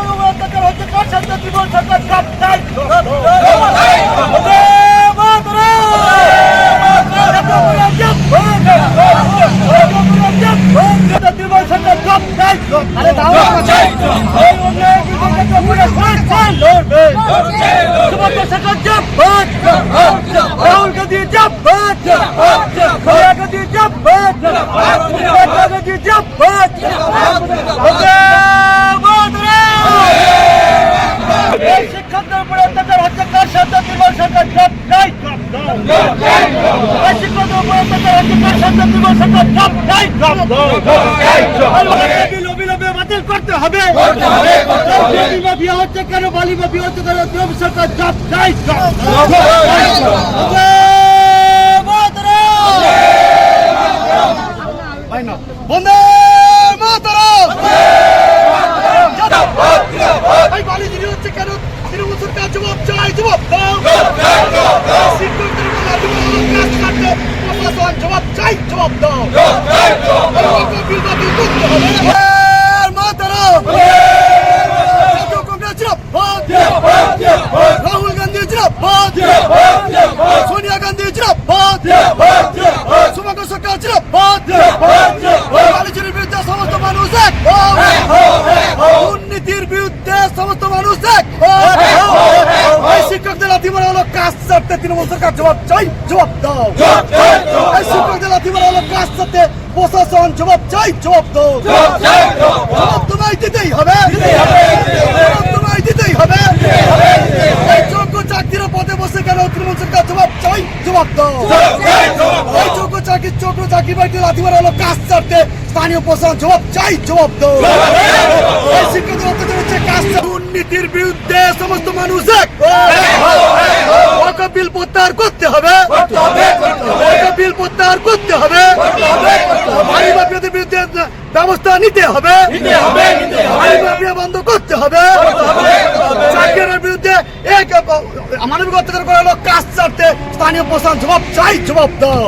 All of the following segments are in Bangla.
বঙ্গবঙ্গ অত্যাচার হচ্ছে কার সাথে ত্রিপুরা সরকার কার চাই Rahul Gandhi job Gandhi job Gandhi job বাতিল করতে হবে মাফিয়া হচ্ছে কেন বালি মাফিয়া হচ্ছে কেন? তৃণমূল সরকার জবাব মাতরম বালি হচ্ছে কেন তৃণমূল সরকার চাই জবাব দাও শিক্ষকদের উপর আজীবন কাজ কাটতে প্রশাসন জবাব চাই জবাব দাও। রাহুল গান্ধী জিন্দাবাদ সোনিয়া গান্ধী জিন্দাবাদ শুভঙ্কর সরকার জিন্দাবাদ বালি বিরুদ্ধে সমস্ত মানুষ এক দুর্নীতির বিরুদ্ধে সমস্ত মানুষ এক শিক্ষকদের লাথি মারা হলো কাজ ছাড়তে তৃণমূল সরকার জবাব চাই জবাব দাও এই শিক্ষকদের জেলা মারা হলো কাজ ছাড়তে প্রশাসন জবাব চাই জবাব দাও জবাব তোমায় দিতেই হবে জবাব তোমায় দিতেই হবে এই যোগ্য চাকরির পদে বসে কেন তৃণমূল সরকার জবাব চাই জবাব দাও এই যোগ্য চাকরির যোগ্য চাকরি বাড়িতে লাথি মারা হলো কাজ ছাড়তে স্থানীয় প্রশাসন জবাব চাই জবাব দাও। এই হচ্ছে কাজ দুর্নীতির বিরুদ্ধে সমস্ত মানুষ এক। বিল প্রত্যাহার করতে হবে। বিল প্রত্যাহার করতে হবে। বাড়ি মাফিয়াদের বিরুদ্ধে ব্যবস্থা নিতে হবে। বাড়ি মাফিয়া বন্ধ করতে হবে। চাকরির বিরুদ্ধে এক মানবিক অত্যাচার করা হলো কাজ ছাড়তে স্থানীয় প্রশাসন জবাব চাই জবাব দাও।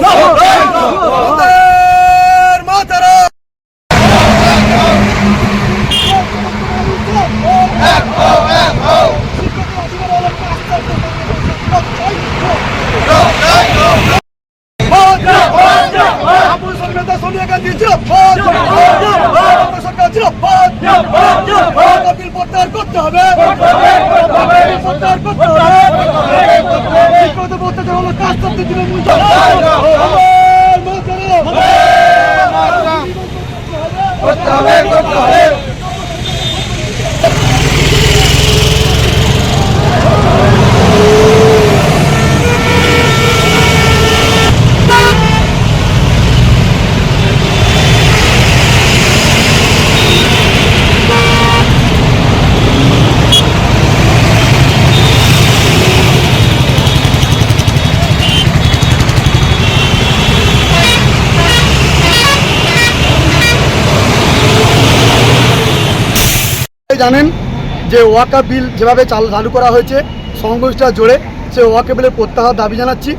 সোনিয়া গান্ধী জিন্দাবাদ। সরকার জিন্দাবাদ। বিল প্রত্যাহার করতে হবে। প্রত্যাহার করতে হবে। শিক্ষকদের হলো কাজ করতে তৃণমূল জানেন যে ওয়াকা বিল যেভাবে চালু করা হয়েছে, সংঘর্ষটা জোরে, সে ওয়াকা বিলের প্রত্যাহার দাবি জানাচ্ছি।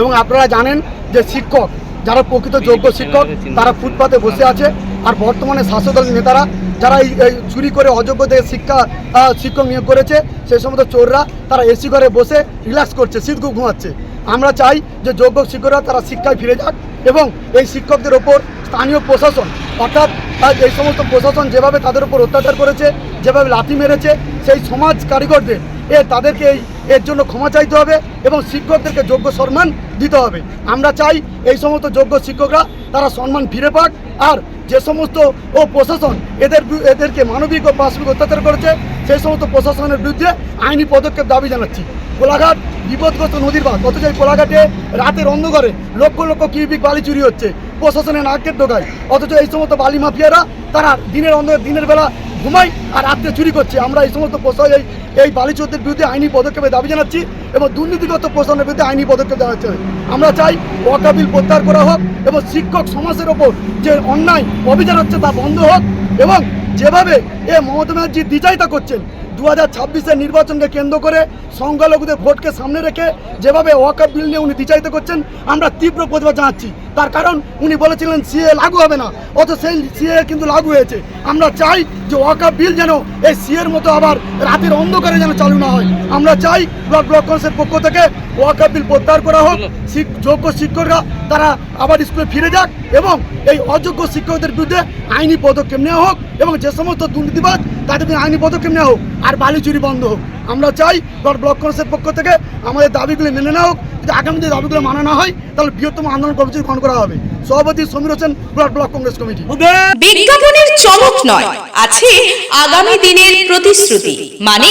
এবং আপনারা জানেন যে শিক্ষক, যারা প্রকৃত যোগ্য শিক্ষক, তারা ফুটপাতে বসে আছে। আর বর্তমানে শাসক নেতারা, যারা এই এই চুরি করে অযোগ্যদের শিক্ষা শিক্ষক নিয়োগ করেছে সেই সমস্ত চোররা, তারা এসি ঘরে বসে রিল্যাক্স করছে, শীত ঘুমাচ্ছে। আমরা চাই যে যোগ্য শিক্ষকরা তারা শিক্ষায় ফিরে যাক এবং এই শিক্ষকদের ওপর স্থানীয় প্রশাসন অর্থাৎ আহ, এই সমস্ত প্রশাসন যেভাবে তাদের উপর অত্যাচার করেছে যেভাবে লাথি মেরেছে সেই সমাজ কারিগরদের এ তাদেরকে এই এর জন্য ক্ষমা চাইতে হবে এবং শিক্ষকদেরকে যোগ্য সম্মান দিতে হবে। আমরা চাই এই সমস্ত যোগ্য শিক্ষকরা তারা সম্মান ফিরে পাক আর যে সমস্ত ও প্রশাসন এদের এদেরকে মানবিক ও পাশবিক অত্যাচার করেছে সেই সমস্ত প্রশাসনের বিরুদ্ধে আইনি পদক্ষেপ দাবি জানাচ্ছি। কোলাঘাট বিপদগ্রস্ত নদীর বাঁধ অথচ এই কোলাঘাটে রাতের অন্ধকারে লক্ষ লক্ষ কিউবিক বালি চুরি হচ্ছে। প্রশাসনের নাকের ডোকায় অথচ এই সমস্ত বালি মাফিয়ারা তারা দিনের অন্ধকার, দিনের বেলা ঘুমাই আর রাত্রে চুরি করছে। আমরা এই সমস্ত প্রশাসন, এই এই বালিচোরদের বিরুদ্ধে আইনি পদক্ষেপের দাবি জানাচ্ছি এবং দুর্নীতিগত প্রশাসনের বিরুদ্ধে আইনি পদক্ষেপ জানাচ্ছি। আমরা চাই ওয়াকা বিল প্রত্যাহার করা হোক এবং শিক্ষক সমাজের ওপর যে অন্যায় অভিযান হচ্ছে তা বন্ধ হোক এবং যেভাবে এ মমতা ব্যানার্জি দ্বিচারিতা করছেন দু হাজার ছাব্বিশের নির্বাচনকে কেন্দ্র করে সংখ্যালঘুদের ভোটকে সামনে রেখে যেভাবে ওয়াকাপ বিল নিয়ে উনি দ্বিচারিত করছেন, আমরা তীব্র প্রতিবাদ জানাচ্ছি। তার কারণ উনি বলেছিলেন, সিএ লাগু হবে না। অত সেই সিএ কিন্তু লাগু হয়েছে। আমরা চাই যে ওয়াকা বিল যেন এই সিএর মতো আবার রাতের অন্ধকারে যেন চালু না হয়। আমরা চাই ব্লক ব্লক কংগ্রেসের পক্ষ থেকে ওয়াকা বিল প্রত্যাহার করা হোক। যোগ্য শিক্ষকরা তারা আবার স্কুলে ফিরে যাক এবং এই অযোগ্য শিক্ষকদের বিরুদ্ধে আইনি পদক্ষেপ নেওয়া হোক এবং যে সমস্ত দুর্নীতিবাদ তাদের আইনি পদক্ষেপ নেওয়া হোক। আর বালি চুরি বন্ধ হোক। আমরা চাই ব্লক কংগ্রেসের পক্ষ থেকে আমাদের দাবিগুলো মেনে নেওয়া হোক। যদি আগামী যদি দাবিগুলো মানা না হয়, তাহলে বৃহত্তম আন্দোলন কর্মসূচি গ্রহণ করা হবে। সভাপতি Samir Hossain block block Congress committee. বিজ্ঞাপনের চমক নয়, আছে আগামী দিনের প্রতিশ্রুতি। মানে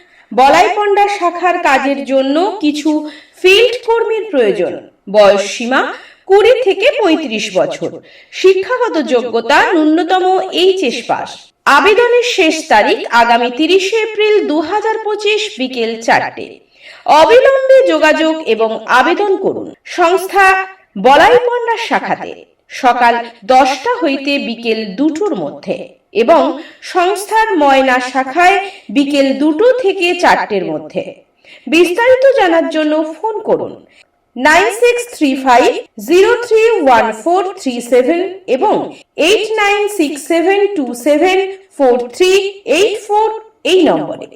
বলাইপন্ডা শাখার কাজের জন্য কিছু ফিল্ড কর্মীর প্রয়োজন। বয়স সীমা কুড়ি থেকে পঁয়ত্রিশ বছর। শিক্ষাগত যোগ্যতা ন্যূনতম এইচএস পাস। আবেদনের শেষ তারিখ আগামী তিরিশে এপ্রিল দু হাজার পঁচিশ বিকেল চারটে। অবিলম্বে যোগাযোগ এবং আবেদন করুন সংস্থা বলাইপন্ডা শাখাতে। সকাল দশটা হইতে বিকেল দুটোর মধ্যে। এবং সংস্থার ময়না শাখায় বিকেল দুটো থেকে চারটের মধ্যে। বিস্তারিত জানার জন্য ফোন করুন nine six three five zero three one four three seven এবং eight nine six seven two seven four three eight four এই নম্বরে।